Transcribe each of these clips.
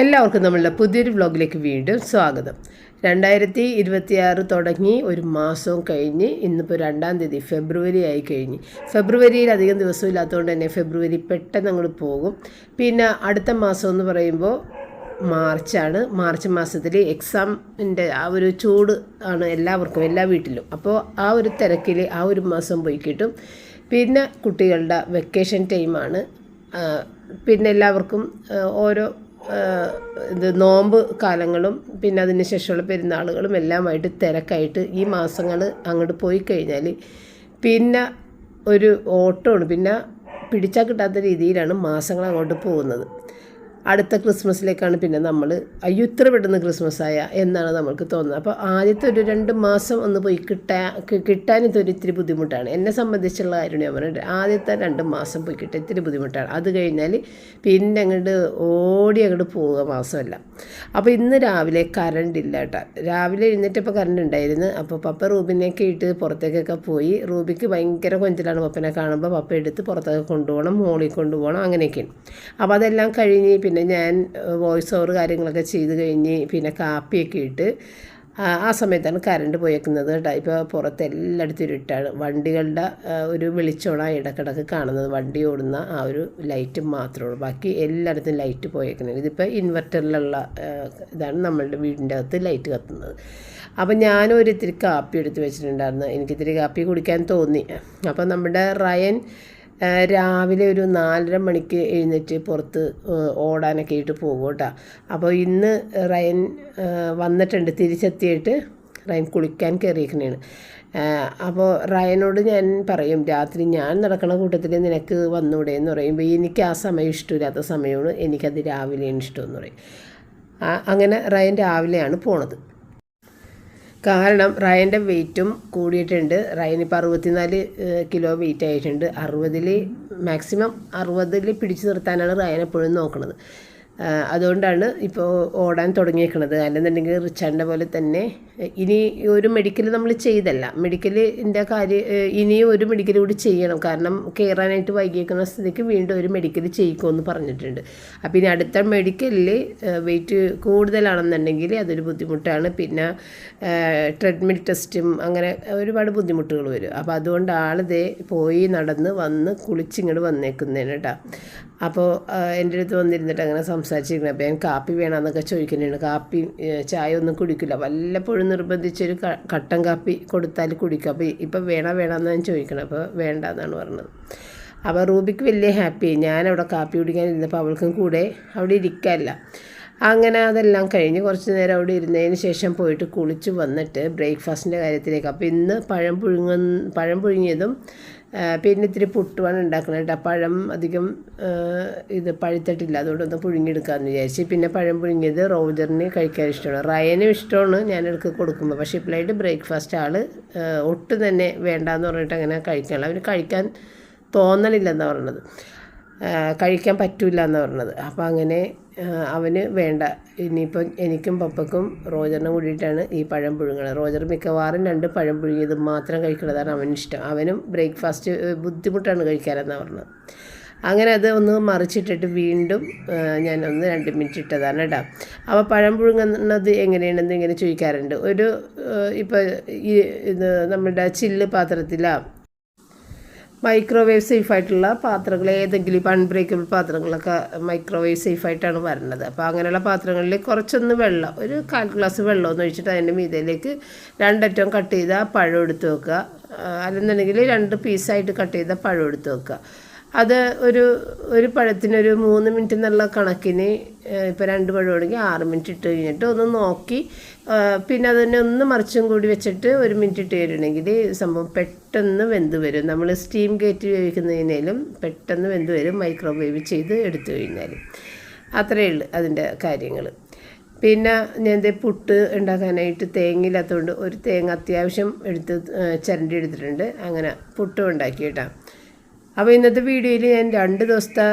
എല്ലാവർക്കും നമ്മളുടെ പുതിയൊരു വ്ലോഗിലേക്ക് വീണ്ടും സ്വാഗതം. രണ്ടായിരത്തി ഇരുപത്തിയാറ് തുടങ്ങി ഒരു മാസവും കഴിഞ്ഞ് ഇന്നിപ്പോൾ രണ്ടാം തീയതി ഫെബ്രുവരി ആയി കഴിഞ്ഞ്. ഫെബ്രുവരിയിൽ അധികം ദിവസം ഇല്ലാത്തതുകൊണ്ട് തന്നെ ഫെബ്രുവരി പെട്ടെന്ന് അങ്ങോട്ട് പോകും. പിന്നെ അടുത്ത മാസം എന്ന് പറയുമ്പോൾ മാർച്ചാണ്. മാർച്ച് മാസത്തിൽ എക്സാമിന്റെ ആ ഒരു ചൂട് ആണ് എല്ലാവർക്കും എല്ലാ വീട്ടിലും. അപ്പോൾ ആ ഒരു തിരക്കിൽ ആ ഒരു മാസം പോയി കിട്ടും. പിന്നെ കുട്ടികളുടെ വെക്കേഷൻ ടൈമാണ് പിന്നെ എല്ലാവർക്കും ഓരോ ഇത് നോമ്പ് കാലങ്ങളും പിന്നെ അതിന് ശേഷമുള്ള പെരുന്നാളുകളും എല്ലാമായിട്ട് തിരക്കായിട്ട് ഈ മാസങ്ങൾ അങ്ങോട്ട് പോയി കഴിഞ്ഞാൽ പിന്നെ ഒരു ഓട്ടമാണ്. പിന്നെ പിടിച്ചാൽ കിട്ടാത്ത രീതിയിലാണ് മാസങ്ങൾ അങ്ങോട്ട് പോകുന്നത്. അടുത്ത ക്രിസ്മസിലേക്കാണ് പിന്നെ നമ്മൾ അയ്യോ ഇത്ര പെട്ടെന്ന് ക്രിസ്മസ് ആയ എന്നാണ് നമ്മൾക്ക് തോന്നുന്നത്. അപ്പോൾ ആദ്യത്തെ ഒരു രണ്ട് മാസം ഒന്ന് പോയി കിട്ടാൻ കിട്ടാൻ ഇതൊരു ഇത്തിരി ബുദ്ധിമുട്ടാണ്. എന്നെ സംബന്ധിച്ചുള്ള കാര്യമാണ് ഞാൻ പറഞ്ഞത് ആദ്യത്തെ രണ്ട് മാസം പോയി കിട്ടാൻ ഇത്തിരി ബുദ്ധിമുട്ടാണ്. അത് കഴിഞ്ഞാൽ പിന്നെ അങ്ങോട്ട് ഓടി അങ്ങോട്ട് പോവുക മാസമല്ല. അപ്പോൾ ഇന്ന് രാവിലെ കറണ്ട് ഇല്ല കേട്ടോ. രാവിലെ എഴുന്നേറ്റപ്പോൾ കറണ്ട് ഉണ്ടായിരുന്നു. അപ്പോൾ പപ്പ റൂബിനെയൊക്കെ ഇട്ട് പുറത്തേക്കൊക്കെ പോയി. റൂബിക്ക് ഭയങ്കര കൊഞ്ചലാണ് പപ്പനെ കാണുമ്പോൾ പപ്പ എടുത്ത് പുറത്തൊക്കെ കൊണ്ടുപോകണം മോളിൽ കൊണ്ടുപോകണം അങ്ങനെയൊക്കെയാണ്. അപ്പോൾ അതെല്ലാം കഴിഞ്ഞ് പിന്നെ ഞാൻ വോയിസ് ഓവർ കാര്യങ്ങളൊക്കെ ചെയ്ത് കഴിഞ്ഞ് പിന്നെ കാപ്പിയൊക്കെ ഇട്ട് ആ സമയത്താണ് കറണ്ട് പോയേക്കുന്നത് കേട്ടോ. ഇപ്പോൾ പുറത്ത് എല്ലായിടത്തും ഇരുട്ടാണ്. വണ്ടികളുടെ ഒരു വെളിച്ചമാണ് ഇടക്കിടക്ക് കാണുന്നത്. വണ്ടി ഓടുന്ന ആ ഒരു ലൈറ്റ് മാത്രമേ ഉള്ളൂ. ബാക്കി എല്ലായിടത്തും ലൈറ്റ് പോയേക്കുന്നത്. ഇതിപ്പോൾ ഇൻവെർട്ടറിലുള്ള ഇതാണ് നമ്മളുടെ വീടിന്റെ അകത്ത് ലൈറ്റ് കത്തുന്നത്. അപ്പോൾ ഞാനും ഒരു ഇത്തിരി കാപ്പി എടുത്ത് വെച്ചിട്ടുണ്ടായിരുന്നു. എനിക്കിത്തിരി കാപ്പി കുടിക്കാൻ തോന്നി. അപ്പോൾ നമ്മുടെ റയൻ രാവിലെ ഒരു നാലര മണിക്ക് എഴുന്നേറ്റ് പുറത്ത് ഓടാനൊക്കെ ആയിട്ട് പോകും കേട്ടോ. അപ്പോൾ ഇന്ന് റയൻ വന്നിട്ടുണ്ട്. തിരിച്ചെത്തിയിട്ട് റയൻ കുളിക്കാൻ കയറിയിരിക്കണേണ്. അപ്പോൾ റയനോട് ഞാൻ പറയും രാത്രി ഞാൻ നടക്കുന്ന കൂട്ടത്തിൽ നിനക്ക് വന്നൂടെ? എന്ന് പറയുമ്പോൾ എനിക്ക് ആ സമയം ഇഷ്ടമില്ലാത്ത സമയമാണ് എനിക്കത് രാവിലെയാണ് ഇഷ്ടമെന്ന് പറയും. അങ്ങനെ റയൻ രാവിലെയാണ് പോണത്. കാരണം റയന്റെ വെയിറ്റും കൂടിയിട്ടുണ്ട്. റയൻ ഇപ്പോൾ അറുപത്തിനാല് കിലോ വെയിറ്റ് ആയിട്ടുണ്ട്. അറുപതിൽ മാക്സിമം അറുപതിൽ പിടിച്ചു നിർത്താനാണ് റയൻ എപ്പോഴും നോക്കുന്നത് അതുകൊണ്ടാണ് ഇപ്പോൾ ഓടാൻ തുടങ്ങിയേക്കണത്. അല്ലെന്നുണ്ടെങ്കിൽ റിച്ചാന്റെ പോലെ തന്നെ ഇനി ഒരു മെഡിക്കൽ നമ്മൾ ചെയ്തല്ല. മെഡിക്കലിന്റെ കാര്യം ഇനിയും ഒരു മെഡിക്കൽ കൂടി ചെയ്യണം. കാരണം കയറാനായിട്ട് വൈകിയേക്കുന്ന സ്ഥിതിക്ക് വീണ്ടും ഒരു മെഡിക്കൽ ചെയ്യിക്കുമെന്ന് പറഞ്ഞിട്ടുണ്ട്. അപ്പോൾ ഇനി അടുത്ത മെഡിക്കലിൽ വെയിറ്റ് കൂടുതലാണെന്നുണ്ടെങ്കിൽ അതൊരു ബുദ്ധിമുട്ടാണ്. പിന്നെ ട്രെഡ്മിൽ ടെസ്റ്റും അങ്ങനെ ഒരുപാട് ബുദ്ധിമുട്ടുകൾ വരും. അപ്പോൾ അതുകൊണ്ട് ആളിതേ പോയി നടന്ന് വന്ന് കുളിച്ചിങ്ങോട്ട് വന്നേക്കുന്നതിന് കേട്ടോ അപ്പോൾ എന്റെ അടുത്ത് വന്നിരുന്നിട്ട് അങ്ങനെ സംസാരിച്ചിരിക്കുന്നത്. അപ്പോൾ ഞാൻ കാപ്പി വേണമെന്നൊക്കെ ചോദിക്കുന്നുണ്ട്. കാപ്പി ചായ ഒന്നും കുടിക്കില്ല. വല്ലപ്പോഴും നിർബന്ധിച്ചൊരു കട്ടൻ കാപ്പി കൊടുത്താൽ കുടിക്കും. അപ്പോൾ ഇപ്പം വേണ ഞാൻ ചോദിക്കണം. അപ്പോൾ വേണ്ട എന്നാണ് പറഞ്ഞത്. അപ്പോൾ റൂബിക്ക് വലിയ ഹാപ്പി ഞാൻ അവിടെ കാപ്പി കുടിക്കാൻ ഇരുന്നപ്പോൾ അവൾക്കും കൂടെ അവിടെ ഇരിക്കാനില്ല അങ്ങനെ അതെല്ലാം കഴിഞ്ഞ് കുറച്ച് നേരം അവിടെ ഇരുന്നതിന് ശേഷം പോയിട്ട് കുളിച്ച് വന്നിട്ട് ബ്രേക്ക്ഫാസ്റ്റിന്റെ കാര്യത്തിലേക്ക്. അപ്പോൾ ഇന്ന് പഴം പുഴുങ്ങ പഴം പുഴുങ്ങിയതും പിന്നെ ഇത്തിരി പുട്ടുമാണ് ഉണ്ടാക്കുന്നത് കേട്ടോ. പഴം അധികം ഇത് പഴുത്തിട്ടില്ല. അതുകൊണ്ടൊന്ന് പുഴുങ്ങിയെടുക്കാമെന്ന് വിചാരിച്ച്. പിന്നെ പഴം പുഴുങ്ങിയത് റോജറിന് കഴിക്കാൻ ഇഷ്ടമാണ്. റയനും ഇഷ്ടമാണ് ഞാൻ ഇടയ്ക്ക് കൊടുക്കുമ്പോൾ പക്ഷേ ഇപ്പോഴായിട്ട് ബ്രേക്ക്ഫാസ്റ്റ് ആൾ ഒട്ടും തന്നെ വേണ്ടാന്ന് പറഞ്ഞിട്ട് അങ്ങനെ കഴിക്കാനുള്ള അവന് കഴിക്കാൻ തോന്നലില്ലെന്നാണ് പറഞ്ഞത്. കഴിക്കാൻ പറ്റില്ല എന്നാണ് പറഞ്ഞത്. അപ്പോൾ അങ്ങനെ അവന് വേണ്ട. ഇനിയിപ്പം എനിക്കും പപ്പക്കും റോജറിനും കൂടിയിട്ടാണ് ഈ പഴം പുഴുങ്ങുന്നത് റോജർ മിക്കവാറും രണ്ട് പഴം പുഴുങ്ങിയത് മാത്രം കഴിക്കുന്നതാണ് അവന് ഇഷ്ടം. അവനും ബ്രേക്ക്ഫാസ്റ്റ് ബുദ്ധിമുട്ടാണ് കഴിക്കാനെന്നാണ് പറഞ്ഞത്. അങ്ങനെ അത് ഒന്ന് മറിച്ചിട്ടിട്ട് വീണ്ടും ഞാൻ ഒന്ന് രണ്ട് മിനിറ്റ് ഇട്ടതാണ് കേട്ടോ. അപ്പോൾ പഴം പുഴുങ്ങുന്നത് എങ്ങനെയാണെന്ന് ഇങ്ങനെ ചോദിക്കാറുണ്ട്. ഒരു ഇപ്പോൾ ഈ ഇത് നമ്മുടെ ചില്ല് പാത്രത്തിലാണ് മൈക്രോവേവ് സേഫായിട്ടുള്ള പാത്രങ്ങൾ ഏതെങ്കിലും അൺബ്രേക്കബിൾ പാത്രങ്ങളൊക്കെ മൈക്രോവേവ് സേഫായിട്ടാണ് വരുന്നത് അപ്പോൾ അങ്ങനെയുള്ള പാത്രങ്ങളിൽ കുറച്ചൊന്ന് വെള്ളം ഒരു കാൽ ഗ്ലാസ് വെള്ളം ഒന്ന് ഒഴിച്ചിട്ട് അതിന്റെ മീതയിലേക്ക് രണ്ടറ്റം കട്ട് ചെയ്ത പഴം എടുത്ത് വെക്കുക. അല്ലെന്നുണ്ടെങ്കിൽ രണ്ട് പീസായിട്ട് കട്ട് ചെയ്ത പഴം എടുത്ത് വെക്കുക. അത് ഒരു ഒരു പഴത്തിനൊരു മൂന്ന് മിനിറ്റ് എന്നുള്ള കണക്കിന് ഇപ്പോൾ രണ്ട് പഴമാണെങ്കിൽ ആറ് മിനിറ്റ് ഇട്ട് കഴിഞ്ഞിട്ട് ഒന്ന് നോക്കി പിന്നെ അതിനെ ഒന്ന് മറിച്ചും കൂടി വെച്ചിട്ട് ഒരു മിനിറ്റ് ഇട്ട് കഴിഞ്ഞിട്ടുണ്ടെങ്കിൽ സംഭവം പെട്ടെന്ന് വെന്ത് വരും. നമ്മൾ സ്റ്റീം കയറ്റി ഉപയോഗിക്കുന്നതിനേലും പെട്ടെന്ന് വെന്ത് വരും മൈക്രോവേവ് ചെയ്ത് എടുത്തു കഴിഞ്ഞാൽ. അത്രയേ ഉള്ളൂ അതിന്റെ കാര്യങ്ങൾ. പിന്നെ ഞാൻ ദേ പുട്ട് ഉണ്ടാക്കാനായിട്ട് തേങ്ങയില്ലാത്തതുകൊണ്ട് ഒരു തേങ്ങ അത്യാവശ്യം എടുത്ത് ചിരണ്ടി എടുത്തിട്ടുണ്ട്. അങ്ങനെ പുട്ടും ഉണ്ടാക്കി കേട്ടോ. അപ്പോൾ ഇന്നത്തെ വീഡിയോയിൽ ഞാൻ രണ്ട് ദിവസത്തെ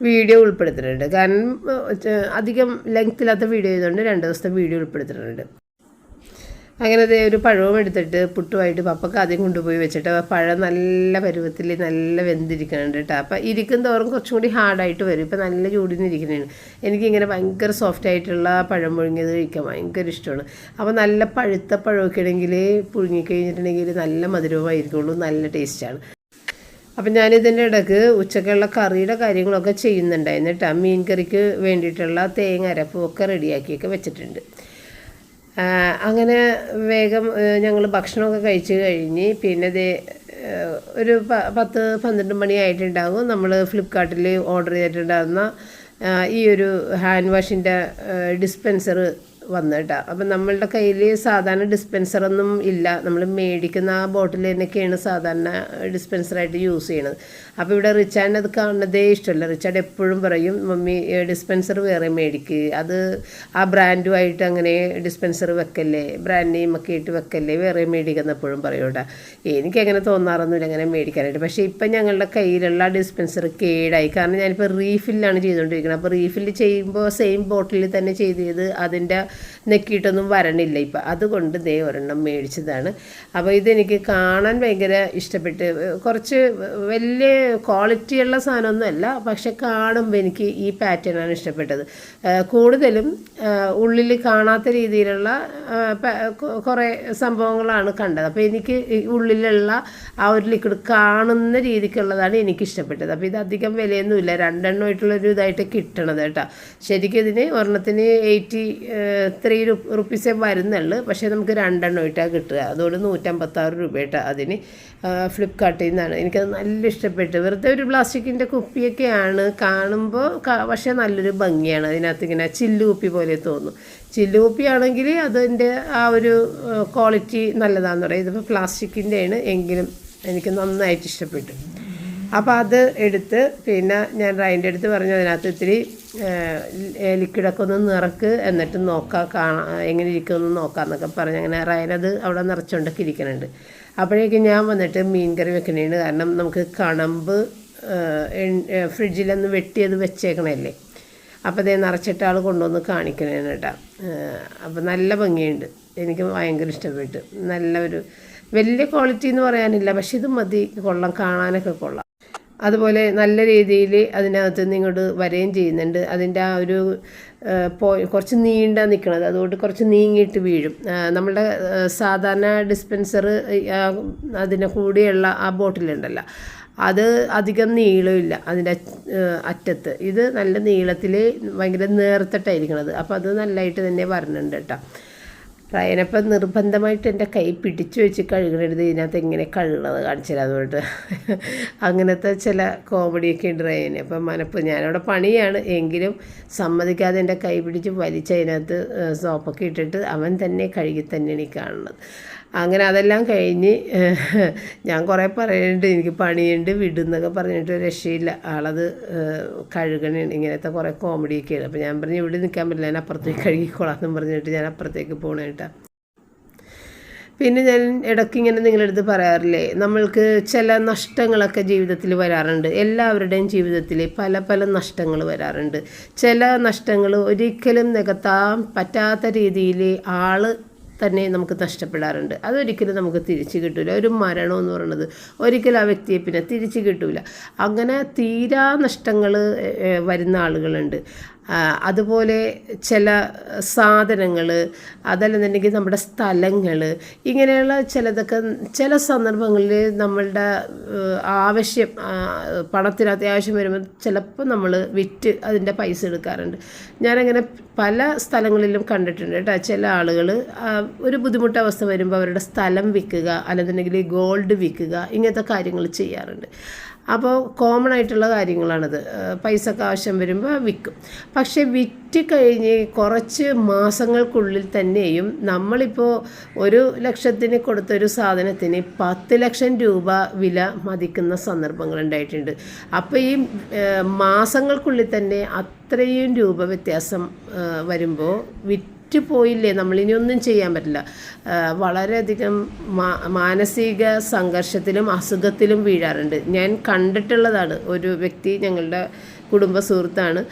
വീഡിയോ ഉൾപ്പെടുത്തിയിട്ടുണ്ട്. കാരണം അധികം ലെങ്ത്തില്ലാത്ത വീഡിയോ ആയതുകൊണ്ട് രണ്ട് ദിവസത്തെ വീഡിയോ ഉൾപ്പെടുത്തിയിട്ടുണ്ട്. അങ്ങനെ ഒരു പഴവും എടുത്തിട്ട് പുട്ടുമായിട്ട് പപ്പക്ക് ആദ്യം കൊണ്ടുപോയി വെച്ചിട്ട് പഴം നല്ല പരുവത്തിൽ നല്ല വെന്തിരിക്കുന്നുണ്ട് കേട്ടോ. അപ്പം ഇരിക്കും തോറും കുറച്ചും കൂടി ഹാർഡായിട്ട് വരും. ഇപ്പം നല്ല ചൂടിന് ഇരിക്കുന്നതാണ് എനിക്കിങ്ങനെ ഭയങ്കര സോഫ്റ്റ് ആയിട്ടുള്ള പഴം പുഴുങ്ങിയത് കഴിക്കാൻ ഭയങ്കര ഇഷ്ടമാണ്. അപ്പോൾ നല്ല പഴുത്ത പഴമൊക്കെ ആണെങ്കിൽ പുഴുങ്ങിക്കഴിഞ്ഞിട്ടുണ്ടെങ്കിൽ നല്ല മധുരവുമായിരിക്കുള്ളൂ. നല്ല ടേസ്റ്റാണ് അപ്പം ഞാനിതിന്റെ ഇടയ്ക്ക് ഉച്ചക്കുള്ള കറിയുടെ കാര്യങ്ങളൊക്കെ ചെയ്യുന്നുണ്ടായിരുന്നു കേട്ടോ. മീൻ കറിക്ക് വേണ്ടിയിട്ടുള്ള തേങ്ങ അരപ്പും ഒക്കെ റെഡിയാക്കിയൊക്കെ വെച്ചിട്ടുണ്ട്. അങ്ങനെ വേഗം ഞങ്ങൾ ഭക്ഷണമൊക്കെ കഴിച്ച് കഴിഞ്ഞ് പിന്നെ ദേ ഒരു പത്ത് പന്ത്രണ്ട് മണി ആയിട്ടുണ്ടാകും നമ്മൾ ഫ്ലിപ്കാർട്ടിൽ ഓർഡർ ചെയ്തിട്ടുണ്ടാകുന്ന ഈ ഒരു ഹാൻഡ് വാഷിന്റെ ഡിസ്പെൻസർ വന്നു കേട്ടോ അപ്പം നമ്മളുടെ കയ്യിൽ സാധാരണ ഡിസ്പെൻസറൊന്നും ഇല്ല. നമ്മൾ മേടിക്കുന്ന ആ ബോട്ടിൽ തന്നെയൊക്കെയാണ് സാധാരണ ഡിസ്പെൻസറായിട്ട് യൂസ് ചെയ്യണത്. അപ്പോൾ ഇവിടെ റിച്ചാർഡിന് അത് കാണുന്നതേ ഇഷ്ടമല്ല. റിച്ചാർഡ് എപ്പോഴും പറയും മമ്മി ഡിസ്പെൻസർ വേറെ മേടിക്ക്. അത് ആ ബ്രാൻഡുമായിട്ട് അങ്ങനെ ഡിസ്പെൻസർ വെക്കല്ലേ? ബ്രാൻഡ് നെയിം ഒക്കെ വെക്കല്ലേ? വേറെ മേടിക്കുന്ന എപ്പോഴും പറയും കേട്ടോ. എനിക്കങ്ങനെ തോന്നാറൊന്നുമില്ല അങ്ങനെ മേടിക്കാനായിട്ട്. പക്ഷേ ഇപ്പം ഞങ്ങളുടെ കയ്യിലുള്ള ഡിസ്പെൻസർ കേടായി. കാരണം ഞാനിപ്പോൾ റീഫില്ലാണ് ചെയ്തുകൊണ്ടിരിക്കുന്നത്. അപ്പോൾ റീഫില്ല് ചെയ്യുമ്പോൾ സെയിം ബോട്ടിൽ തന്നെ ചെയ്ത് ചെയ്ത് അതിന്റെ നെക്കിയിട്ടൊന്നും വരണില്ല ഇപ്പം. അതുകൊണ്ട് ദേ ഒരെണ്ണം മേടിച്ചതാണ്. അപ്പോൾ ഇതെനിക്ക് കാണാൻ ഭയങ്കര ഇഷ്ടപ്പെട്ട് കുറച്ച് വലിയ ക്വാളിറ്റിയുള്ള സാധനമൊന്നുമല്ല പക്ഷെ കാണുമ്പോൾ എനിക്ക് ഈ പാറ്റേണാണ് ഇഷ്ടപ്പെട്ടത്. കൂടുതലും ഉള്ളിൽ കാണാത്ത രീതിയിലുള്ള കുറേ സംഭവങ്ങളാണ് കണ്ടത്. അപ്പോൾ എനിക്ക് ഉള്ളിലുള്ള ആ ഒരു ലിക്വിഡ് കാണുന്ന രീതിക്കുള്ളതാണ് എനിക്ക് ഇഷ്ടപ്പെട്ടത്. അപ്പോൾ ഇത് അധികം വിലയൊന്നുമില്ല. രണ്ടെണ്ണമായിട്ടുള്ളൊരു ഇതായിട്ട് കിട്ടണത് കേട്ടോ. ശരിക്കും ഇതിന് ഒരെണ്ണത്തിന് എയ്റ്റി ത്രീ റുപ്പീസേ വരുന്നുള്ളൂ. പക്ഷേ നമുക്ക് രണ്ടെണ്ണം ഇട്ടാണ് കിട്ടുക. അതുകൊണ്ട് നൂറ്റമ്പത്താറ് രൂപ കേട്ടോ അതിന്. ഫ്ലിപ്കാർട്ടിൽ നിന്നാണ്. എനിക്കത് നല്ല ഇഷ്ടപ്പെട്ടു. വെറുതെ ഒരു പ്ലാസ്റ്റിക്കിന്റെ കുപ്പിയൊക്കെയാണ് കാണുമ്പോൾ പക്ഷേ നല്ലൊരു ഭംഗിയാണ്. അതിനകത്ത് ഇങ്ങനെ ചില്ലുകുപ്പി പോലെ തോന്നും. ചില്ല് കുപ്പിയാണെങ്കിൽ അതിന്റെ ആ ഒരു ക്വാളിറ്റി നല്ലതാണെന്ന് പറയും. ഇതിപ്പോൾ പ്ലാസ്റ്റിക്കിന്റെയാണ്. എങ്കിലും എനിക്ക് നന്നായിട്ട് ഇഷ്ടപ്പെട്ടു. അപ്പോൾ അത് എടുത്ത് പിന്നെ ഞാൻ റൈന്റെ അടുത്ത് പറഞ്ഞു അതിനകത്ത് ഇത്തിരി ലിക്വിഡൊക്കെ ഒന്ന് നിറക്ക് എന്നിട്ട് നോക്കാം കാണാം എങ്ങനെ ഇരിക്കുമെന്ന് നോക്കാം എന്നൊക്കെ പറഞ്ഞ് അങ്ങനെ റൈനത് അവിടെ നിറച്ചുകൊണ്ടൊക്കെ ഇരിക്കുന്നുണ്ട്. അപ്പോഴേക്കും ഞാൻ വന്നിട്ട് മീൻ കറി വെക്കണേണ് കാരണം നമുക്ക് കണമ്പ് ഫ്രിഡ്ജിലൊന്ന് വെട്ടിയത് വെച്ചേക്കണല്ലേ അപ്പോൾ അതേ നിറച്ചിട്ട് ആൾ കൊണ്ടുവന്ന് കാണിക്കണേണ് കേട്ടോ. അപ്പോൾ നല്ല ഭംഗിയുണ്ട്. എനിക്ക് ഭയങ്കര ഇഷ്ടപ്പെട്ടു. നല്ല ഒരു വലിയ ക്വാളിറ്റി എന്ന് പറയാനില്ല പക്ഷെ ഇത് മതി. കൊള്ളാം. കാണാനൊക്കെ കൊള്ളാം. അതുപോലെ നല്ല രീതിയിൽ അതിനകത്ത് നിന്ന് ഇങ്ങോട്ട് വരികയും ചെയ്യുന്നുണ്ട്. അതിന്റെ ആ ഒരു പോ കുറച്ച് നീണ്ട നിൽക്കണത് അതുകൊണ്ട് കുറച്ച് നീങ്ങിയിട്ട് വീഴും. നമ്മളുടെ സാധാരണ ഡിസ്പെൻസർ അതിനെ കൂടിയുള്ള ആ ബോട്ടിലുണ്ടല്ലോ. അത് അധികം നീളമില്ല അതിന്റെ അറ്റത്ത്. ഇത് നല്ല നീളത്തിൽ ഭയങ്കര നേർത്തിട്ടായിരിക്കണത്. അപ്പോൾ അത് നല്ലതായിട്ട് തന്നെ വരണുണ്ട് കേട്ടോ റയനപ്പം നിർബന്ധമായിട്ട് എന്റെ കൈ പിടിച്ചു വെച്ച് കഴുകണെടുത്ത് ഇതിനകത്ത് എങ്ങനെ കഴുകണത് കാണിച്ചില്ലാന്ന് പറഞ്ഞിട്ട് അങ്ങനത്തെ ചില കോമഡിയൊക്കെ ഉണ്ട് റയന്. അപ്പം മനപ്പ് ഞാനവിടെ പണിയാണ്. എങ്കിലും സമ്മതിക്കാതെ എന്റെ കൈ പിടിച്ച് വലിച്ച് അതിനകത്ത് സോപ്പൊക്കെ ഇട്ടിട്ട് അവൻ തന്നെ കഴുകി തന്നെയാണ് ഈ കാണുന്നത്. അങ്ങനെ അതെല്ലാം കഴിഞ്ഞ് ഞാൻ കുറേ പറയുന്നുണ്ട് എനിക്ക് പണിയുണ്ട് വിടുന്നൊക്കെ പറഞ്ഞിട്ട് രക്ഷയില്ല. ആളത് ഏഹ്, കഴുകണേണ് ഇങ്ങനത്തെ കുറേ കോമഡിയൊക്കെയാണ് അപ്പോൾ ഞാൻ പറഞ്ഞു ഇവിടെ നിൽക്കാൻ പറ്റില്ല ഞാൻ അപ്പുറത്തേക്ക് കഴുകിക്കോളാം എന്നും പറഞ്ഞിട്ട് ഞാൻ അപ്പുറത്തേക്ക് പോകണ കേട്ടോ പിന്നെ ഞാൻ ഇടയ്ക്ക് ഇങ്ങനെ നിങ്ങളുടെ അടുത്ത് പറയാറില്ലേ നമ്മൾക്ക് ചില നഷ്ടങ്ങളൊക്കെ ജീവിതത്തിൽ വരാറുണ്ട്. എല്ലാവരുടെയും ജീവിതത്തിൽ പല പല നഷ്ടങ്ങൾ വരാറുണ്ട്. ചില നഷ്ടങ്ങൾ ഒരിക്കലും നികത്താൻ പറ്റാത്ത രീതിയിൽ ആൾ തന്നെ നമുക്ക് നഷ്ടപ്പെടാറുണ്ട്. അതൊരിക്കലും നമുക്ക് തിരിച്ചു കിട്ടില്ല ഒരു മരണം എന്ന് പറയുന്നത് ഒരിക്കലും ആ വ്യക്തിയെ പിന്നെ തിരിച്ചു കിട്ടില്ല അങ്ങനെ തീരാ നഷ്ടങ്ങൾ വരുന്ന ആളുകളുണ്ട്. അതുപോലെ ചില സാധനങ്ങൾ അതല്ലെന്നുണ്ടെങ്കിൽ നമ്മുടെ സ്ഥലങ്ങൾ ഇങ്ങനെയുള്ള ചിലതൊക്കെ ചില സന്ദർഭങ്ങളിൽ നമ്മളുടെ ആവശ്യം പണത്തിന് അത്യാവശ്യം വരുമ്പോൾ ചിലപ്പോൾ നമ്മൾ വിറ്റ് അതിന്റെ പൈസ എടുക്കാറുണ്ട്. ഞാനങ്ങനെ പല സ്ഥലങ്ങളിലും കണ്ടിട്ടുണ്ട് കേട്ടോ. ചില ആളുകൾ ഒരു ബുദ്ധിമുട്ട് അവസ്ഥ വരുമ്പോൾ അവരുടെ സ്ഥലം വിൽക്കുക അല്ലെന്നുണ്ടെങ്കിൽ ഗോൾഡ് വിൽക്കുക ഇങ്ങനത്തെ കാര്യങ്ങൾ ചെയ്യാറുണ്ട്. അപ്പോൾ കോമൺ ആയിട്ടുള്ള കാര്യങ്ങളാണിത്. പൈസക്ക് ആവശ്യം വരുമ്പോൾ വിൽക്കും പക്ഷേ വിറ്റ് കഴിഞ്ഞ് കുറച്ച് മാസങ്ങൾക്കുള്ളിൽ തന്നെയും നമ്മളിപ്പോൾ ഒരു ലക്ഷത്തിന് കൊടുത്തൊരു സാധനത്തിന് പത്ത് ലക്ഷം രൂപ വില മതിക്കുന്ന സന്ദർഭങ്ങൾ ഉണ്ടായിട്ടുണ്ട്. അപ്പോൾ ഈ മാസങ്ങൾക്കുള്ളിൽ തന്നെ അത്രയും രൂപ വ്യത്യാസം വരുമ്പോൾ വിറ്റ് പോയില്ലേ നമ്മളിനി ഒന്നും ചെയ്യാൻ പറ്റില്ല. വളരെയധികം മാനസിക സംഘർഷത്തിലും അസുഖത്തിലും വീഴാറുണ്ട്. ഞാൻ കണ്ടിട്ടുള്ളതാണ്. ഒരു വ്യക്തി ഞങ്ങളുടെ കുടുംബ സുഹൃത്താണ്.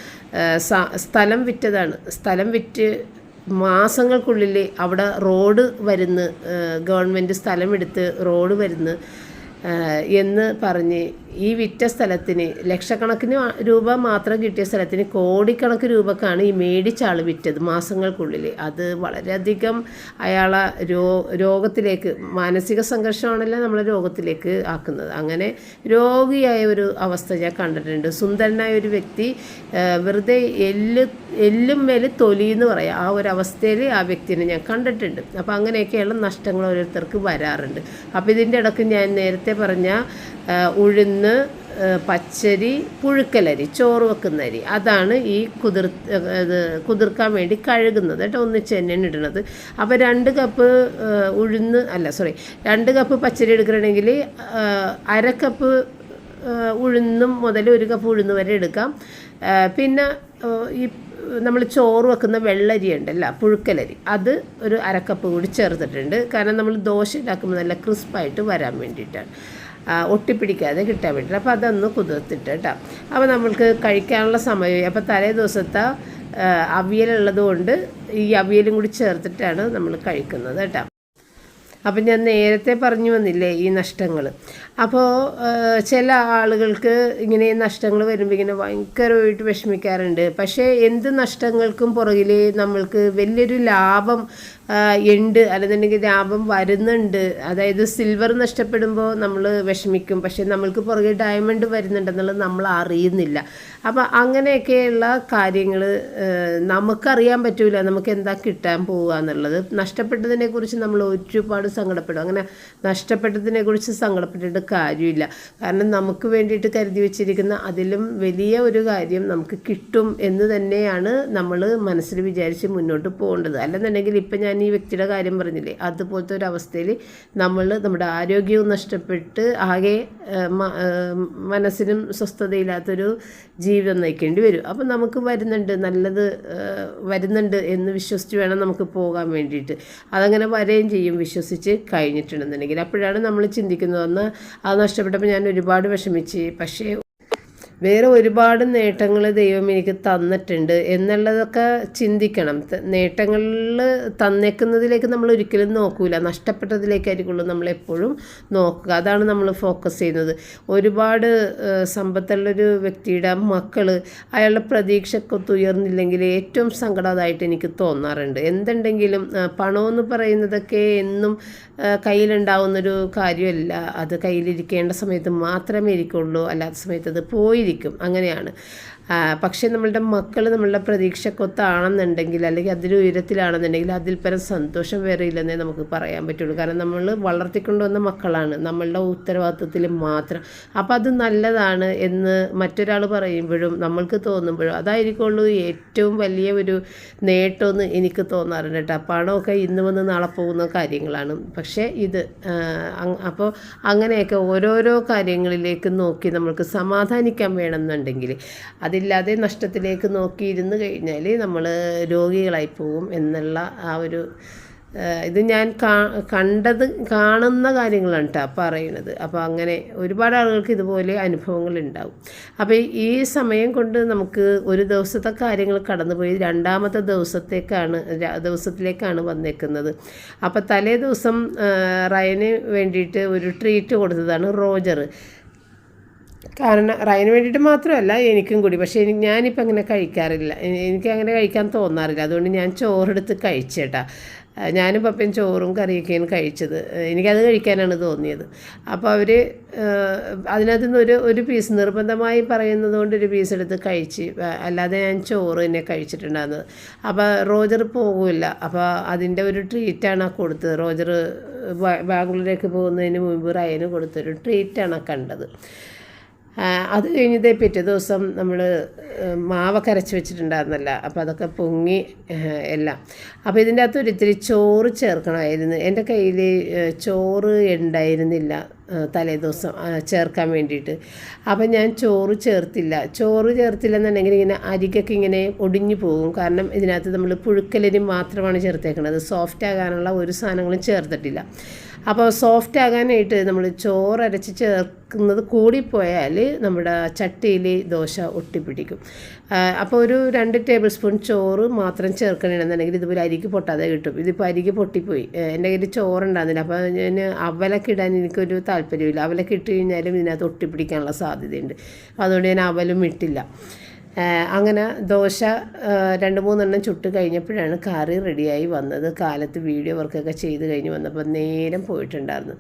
സ്ഥലം വിറ്റതാണ്. സ്ഥലം വിറ്റ് മാസങ്ങൾക്കുള്ളിൽ അവിടെ റോഡ് വരുന്ന് ഗവൺമെന്റ് സ്ഥലമെടുത്ത് റോഡ് വരുന്ന് എന്ന് പറഞ്ഞ് ഈ വിറ്റ സ്ഥലത്തിന് ലക്ഷക്കണക്കിന് രൂപ മാത്രം കിട്ടിയ സ്ഥലത്തിന് കോടിക്കണക്കിന് രൂപക്കാണ് ഈ മേടിച്ചാൾ വിറ്റത് മാസങ്ങൾക്കുള്ളിൽ അത് വളരെയധികം അയാളെ രോ രോഗത്തിലേക്ക് മാനസിക സംഘർഷമാണല്ലോ നമ്മളെ രോഗത്തിലേക്ക് ആക്കുന്നത്. അങ്ങനെ രോഗിയായ ഒരു അവസ്ഥ ഞാൻ കണ്ടിട്ടുണ്ട്. സുന്ദരനായ ഒരു വ്യക്തി വെറുതെ എല്ല് എല്ലും മേൽ തൊലി എന്ന് പറയാം. ആ ഒരു അവസ്ഥയിൽ ആ വ്യക്തിനെ ഞാൻ കണ്ടിട്ടുണ്ട്. അപ്പോൾ അങ്ങനെയൊക്കെയുള്ള നഷ്ടങ്ങൾ ഓരോരുത്തർക്ക് വരാറുണ്ട്. അപ്പോൾ ഇതിന്റെ ഇടയ്ക്ക് ഞാൻ നേരത്തെ പറഞ്ഞ ഉഴുന്ന് പച്ചരി പുഴുക്കലരി ചോറ് വെക്കുന്ന അരി അതാണ് ഈ കുതിർ കുതിർക്കാൻ വേണ്ടി കഴുകുന്നത് കേട്ടോ ഒന്നിച്ച് തന്നെയാണ് ഇടുന്നത്. അപ്പോൾ രണ്ട് കപ്പ് ഉഴുന്ന് അല്ല സോറി രണ്ട് കപ്പ് പച്ചരി എടുക്കണമെങ്കിൽ അര കപ്പ് ഉഴുന്നും മുതൽ ഒരു കപ്പ് ഉഴുന്ന് വരെ എടുക്കാം. പിന്നെ ഈ നമ്മൾ ചോറ് വെക്കുന്ന വെള്ളരി ഉണ്ടല്ലോ പുഴുക്കലരി അത് ഒരു അരക്കപ്പ് കൂടി ചേർത്തിട്ടുണ്ട്. കാരണം നമ്മൾ ദോശ ഉണ്ടാക്കുമ്പോൾ നല്ല ക്രിസ്പായിട്ട് വരാൻ വേണ്ടിയിട്ടാണ്. ഒട്ടിപ്പിടിക്കാതെ കിട്ടാൻ വേണ്ടിയിട്ട് അപ്പോൾ അതൊന്ന് കുതിർത്തിട്ട് കേട്ടോ. അപ്പോൾ നമ്മൾക്ക് കഴിക്കാനുള്ള സമയം അപ്പോൾ തലേ ദിവസത്തെ അവിയലുള്ളത് കൊണ്ട് ഈ അവിയലും കൂടി ചേർത്തിട്ടാണ് നമ്മൾ കഴിക്കുന്നത് കേട്ടോ. അപ്പം ഞാൻ നേരത്തെ പറഞ്ഞു വന്നില്ലേ ഈ നഷ്ടങ്ങൾ. അപ്പോൾ ചില ആളുകൾക്ക് ഇങ്ങനെ നഷ്ടങ്ങൾ വരുമ്പോൾ ഇങ്ങനെ ഭയങ്കരമായിട്ട് വിഷമിക്കാറുണ്ട്. പക്ഷേ എന്ത് നഷ്ടങ്ങൾക്കും പുറകിൽ നമ്മൾക്ക് വലിയൊരു ലാഭം ഉണ്ട്. അല്ലെന്നുണ്ടെങ്കിൽ ലാഭം വരുന്നുണ്ട്. അതായത് സിൽവർ നഷ്ടപ്പെടുമ്പോൾ നമ്മൾ വിഷമിക്കും. പക്ഷേ നമ്മൾക്ക് പുറകെ ഡയമണ്ട് വരുന്നുണ്ടെന്നുള്ളത് നമ്മൾ അറിയുന്നില്ല. അപ്പോൾ അങ്ങനെയൊക്കെയുള്ള കാര്യങ്ങൾ നമുക്കറിയാൻ പറ്റൂല. നമുക്ക് എന്താ കിട്ടാൻ പോവുക എന്നുള്ളത്. നഷ്ടപ്പെട്ടതിനെ കുറിച്ച് നമ്മൾ ഒരുപാട് സങ്കടപ്പെടും. അങ്ങനെ നഷ്ടപ്പെട്ടതിനെ കുറിച്ച് സങ്കടപ്പെട്ടിട്ട് കാര്യമില്ല. കാരണം നമുക്ക് വേണ്ടിയിട്ട് കരുതി വെച്ചിരിക്കുന്ന അതിലും വലിയ ഒരു കാര്യം നമുക്ക് കിട്ടും എന്ന് തന്നെയാണ് നമ്മൾ മനസ്സിൽ വിചാരിച്ച് മുന്നോട്ട് പോകേണ്ടത്. അല്ലെന്നുണ്ടെങ്കിൽ ഇപ്പം ഞാൻ ഈ വ്യക്തിയുടെ കാര്യം പറഞ്ഞില്ലേ? അതുപോലത്തെ ഒരു അവസ്ഥയിൽ നമ്മൾ നമ്മുടെ ആരോഗ്യവും നഷ്ടപ്പെട്ട് ആകെ മനസ്സിനും സ്വസ്ഥതയില്ലാത്തൊരു ജീവിതം നയിക്കേണ്ടി വരും. അപ്പം നമുക്ക് വരുന്നുണ്ട് നല്ലത് വരുന്നുണ്ട് എന്ന് വിശ്വസിച്ച് വേണം നമുക്ക് പോകാൻ വേണ്ടിയിട്ട്. അതങ്ങനെ വരെയും ചെയ്യും വിശ്വസിച്ച് കഴിഞ്ഞിട്ടുണ്ടെന്നുണ്ടെങ്കിൽ. അപ്പോഴാണ് നമ്മൾ ചിന്തിക്കുന്നത് അന്ന് അത് നഷ്ടപ്പെട്ടപ്പോൾ ഞാൻ ഒരുപാട് വിഷമിച്ച്. പക്ഷേ വേറെ ഒരുപാട് നേട്ടങ്ങൾ ദൈവം എനിക്ക് തന്നിട്ടുണ്ട് എന്നുള്ളതൊക്കെ ചിന്തിക്കണം. നേട്ടങ്ങളിൽ തന്നേക്കുന്നതിലേക്ക് നമ്മൾ ഒരിക്കലും നോക്കൂല. നഷ്ടപ്പെട്ടതിലേക്കായിരിക്കുള്ളൂ നമ്മൾ എപ്പോഴും നോക്കുക. അതാണ് നമ്മൾ ഫോക്കസ് ചെയ്യുന്നത്. ഒരുപാട് സമ്പത്തുള്ളൊരു വ്യക്തിയുടെ മക്കൾ അയാളുടെ പ്രതീക്ഷക്കൊത്ത് ഉയർന്നില്ലെങ്കിൽ ഏറ്റവും സങ്കടമായിട്ട് എനിക്ക് തോന്നാറുണ്ട്. എന്തുണ്ടെങ്കിലും പണമെന്ന് പറയുന്നതൊക്കെ എന്നും കയ്യിലുണ്ടാവുന്നൊരു കാര്യമല്ല. അത് കയ്യിലിരിക്കേണ്ട സമയത്ത് മാത്രമേ ഇരിക്കുള്ളൂ. അല്ലാത്ത സമയത്ത് അത് പോയിരിക്കും അങ്ങനെയാണ്. പക്ഷേ നമ്മളുടെ മക്കൾ നമ്മളുടെ പ്രതീക്ഷക്കൊത്താണെന്നുണ്ടെങ്കിൽ അല്ലെങ്കിൽ അതിൽ ഉയരത്തിലാണെന്നുണ്ടെങ്കിൽ അതിൽ പരം സന്തോഷം വേറെ ഇല്ലെന്നേ നമുക്ക് പറയാൻ പറ്റുള്ളൂ. കാരണം നമ്മൾ വളർത്തിക്കൊണ്ടുവന്ന മക്കളാണ്. നമ്മളുടെ ഉത്തരവാദിത്വത്തിൽ മാത്രം. അപ്പോൾ അത് നല്ലതാണ് എന്ന് മറ്റൊരാൾ പറയുമ്പോഴും നമ്മൾക്ക് തോന്നുമ്പോഴും അതായിരിക്കുള്ളൂ ഏറ്റവും വലിയ ഒരു നേട്ടമെന്ന് എനിക്ക് തോന്നാറുണ്ട് കേട്ടോ. പണമൊക്കെ ഇന്ന് വന്ന് നാളെ പോകുന്ന കാര്യങ്ങളാണ്. പക്ഷേ ഇത് അപ്പോൾ അങ്ങനെയൊക്കെ ഓരോരോ കാര്യങ്ങളിലേക്ക് നോക്കി നമ്മൾക്ക് സമാധാനിക്കാൻ വേണമെന്നുണ്ടെങ്കിൽ അതില്ലാതെ നഷ്ടത്തിലേക്ക് നോക്കി ഇരുന്ന് കഴിഞ്ഞാൽ നമ്മൾ രോഗികളായി പോകും എന്നുള്ള ആ ഒരു ഇത് ഞാൻ കണ്ടത് കാണുന്ന കാര്യങ്ങളാണ് കേട്ടോ പറയുന്നത് അപ്പോൾ അങ്ങനെ ഒരുപാട് ആളുകൾക്ക് ഇതുപോലെ അനുഭവങ്ങൾ ഉണ്ടാവും. അപ്പോൾ ഈ സമയം കൊണ്ട് നമുക്ക് ഒരു ദിവസത്തെ കാര്യങ്ങൾ കടന്നുപോയി രണ്ടാമത്തെ ദിവസത്തേക്കാണ് ദിവസത്തിലേക്കാണ് വന്നേക്കുന്നത്. അപ്പോൾ തലേ ദിവസം റയന് വേണ്ടിയിട്ട് ഒരു ട്രീറ്റ് കൊടുത്തതാണ് റോജർ കാരണം റയന് വേണ്ടിയിട്ട് മാത്രമല്ല എനിക്കും കൂടി. പക്ഷേ എനിക്ക് ഞാനിപ്പോൾ അങ്ങനെ കഴിക്കാറില്ല. എനിക്ക് അങ്ങനെ കഴിക്കാൻ തോന്നാറില്ല. അതുകൊണ്ട് ഞാൻ ചോറെടുത്ത് കഴിച്ചേട്ടാ. ഞാനും പപ്പയും ചോറും കറിയൊക്കെയാണ് കഴിച്ചത്. എനിക്കത് കഴിക്കാനാണ് തോന്നിയത്. അപ്പോൾ അവർ അതിനകത്ത് നിന്ന് ഒരു ഒരു പീസ് നിർബന്ധമായി പറയുന്നത് കൊണ്ട് ഒരു പീസ് എടുത്ത് കഴിച്ച് അല്ലാതെ ഞാൻ ചോറ് തന്നെ കഴിച്ചിട്ടുണ്ടായിരുന്നത് അപ്പോൾ റോജർ പോകില്ല. അപ്പോൾ അതിന്റെ ഒരു ട്രീറ്റാണ് കൊടുത്തത്. റോജർ ബാംഗ്ലൂരിലേക്ക് പോകുന്നതിന് മുമ്പ് റയന് കൊടുത്തൊരു ട്രീറ്റാണ് കണ്ടത്. അത് കഴിഞ്ഞതേ പിറ്റേ ദിവസം നമ്മൾ മാവൊക്കെ അരച്ച് വെച്ചിട്ടുണ്ടായിരുന്നല്ല. അപ്പോൾ അതൊക്കെ പൊങ്ങി എല്ലാം. അപ്പോൾ ഇതിന്റെ അകത്ത് ഒരു ഇത്തിരി ചോറ് ചേർക്കണമായിരുന്നു. എന്റെ കയ്യിൽ ചോറ് ഉണ്ടായിരുന്നില്ല തലേദിവസം ചേർക്കാൻ വേണ്ടിയിട്ട്. അപ്പം ഞാൻ ചോറ് ചേർത്തില്ല. ചോറ് ചേർത്തില്ല എന്നുണ്ടെങ്കിൽ ഇങ്ങനെ അരികൊക്കെ ഇങ്ങനെ ഒടിഞ്ഞു പോകും. കാരണം ഇതിനകത്ത് നമ്മൾ പുഴുക്കലരി മാത്രമാണ് ചേർത്തേക്കുന്നത് സോഫ്റ്റ് ആകാനുള്ള ഒരു സാധനങ്ങളും ചേർത്തിട്ടില്ല. അപ്പോൾ സോഫ്റ്റ് ആകാനായിട്ട് നമ്മൾ ചോറ് അരച്ച് ചേർക്കുന്നത് കൂടിപ്പോയാൽ നമ്മുടെ ചട്ടിയിൽ ദോശ ഒട്ടിപ്പിടിക്കും. അപ്പോൾ ഒരു രണ്ട് ടേബിൾ സ്പൂൺ ചോറ് മാത്രം ചേർക്കണമെന്നുണ്ടെങ്കിൽ ഇതുപോലെ അരിക്ക് പൊട്ടാതെ കിട്ടും. ഇതിപ്പോൾ അരിക്ക് പൊട്ടിപ്പോയി. എന്റെ കയ്യിൽ ചോറുണ്ടാകുന്നില്ല അപ്പോൾ ഞാൻ അവലൊക്കെ ഇടാൻ എനിക്കൊരു താല്പര്യമില്ല അവലൊക്കെ ഇട്ട് കഴിഞ്ഞാലും ഇതിനകത്ത് ഒട്ടിപ്പിടിക്കാനുള്ള സാധ്യതയുണ്ട്. അതുകൊണ്ട് ഞാൻ അവലും ഇട്ടില്ല. അങ്ങനെ ദോശ രണ്ട് മൂന്നെണ്ണം ചുട്ട് കഴിഞ്ഞപ്പോഴാണ് കറി റെഡിയായി വന്നത്. കാലത്ത് വീഡിയോ വർക്കൊക്കെ ചെയ്ത് കഴിഞ്ഞ് വന്നപ്പോൾ നേരം പോയിട്ടുണ്ടായിരുന്നു.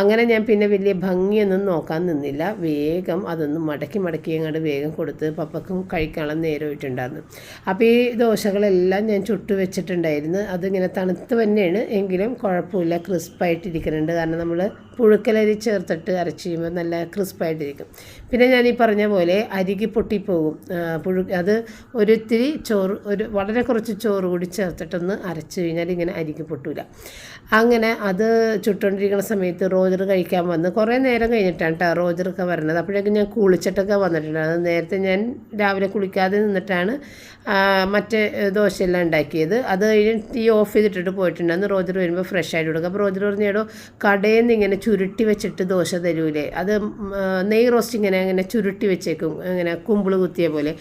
അങ്ങനെ ഞാൻ പിന്നെ വലിയ ഭംഗിയൊന്നും നോക്കാൻ നിന്നില്ല. വേഗം അതൊന്ന് മടക്കി മടക്കി അങ്ങോട്ട് വേഗം കൊടുത്ത് പപ്പക്കും കഴിക്കാനുള്ള നേരമായിട്ടുണ്ടായിരുന്നു അപ്പോൾ ഈ ദോശകളെല്ലാം ഞാൻ ചുട്ട് വെച്ചിട്ടുണ്ടായിരുന്നു. അതിങ്ങനെ തണുത്ത് തന്നെയാണ്. എങ്കിലും കുഴപ്പമില്ല ക്രിസ്പായിട്ടിരിക്കുന്നുണ്ട്. കാരണം നമ്മൾ പുഴുക്കലരി ചേർത്തിട്ട് അരച്ച് കഴിയുമ്പോൾ നല്ല ക്രിസ്പായിട്ടിരിക്കും. പിന്നെ ഞാൻ ഈ പറഞ്ഞ പോലെ അരികി പൊട്ടിപ്പോകും. പുഴു അത് ഒരിത്തിരി ചോറ് ഒരു വളരെ കുറച്ച് ചോറ് കൂടി ചേർത്തിട്ടൊന്ന് അരച്ചു കഴിഞ്ഞാൽ ഇങ്ങനെ അരികി പൊട്ടൂല. അങ്ങനെ അത് ചുട്ടുകൊണ്ടിരിക്കുന്ന സമയത്ത് റോജർ കഴിക്കാൻ വന്ന് കുറേ നേരം കഴിഞ്ഞിട്ടാണ് കേട്ടോ റോജറൊക്കെ വരണത്. അപ്പോഴേക്കും ഞാൻ കുളിച്ചിട്ടൊക്കെ വന്നിട്ടുണ്ട്. നേരത്തെ ഞാൻ രാവിലെ കുളിക്കാതെ നിന്നിട്ടാണ് മറ്റേ ദോശയെല്ലാം ഉണ്ടാക്കിയത്. അത് കഴിഞ്ഞ് തീ ഓഫ് ചെയ്തിട്ടിട്ട് പോയിട്ടുണ്ടായിരുന്നു റോജർ വരുമ്പോൾ ഫ്രഷ് ആയിട്ട് കൊടുക്കും. അപ്പോൾ റോജർ പറഞ്ഞേടോ കടയിൽ നിന്ന് ഇങ്ങനെ ചുരുട്ടി വെച്ചിട്ട് ദോശ തരൂലേ? അത് നെയ് റോസ്റ്റ് ഇങ്ങനെ അങ്ങനെ ചുരുട്ടി വെച്ചേക്കും ഇങ്ങനെ കുമ്പിൾ കുത്തിയ പോലെ.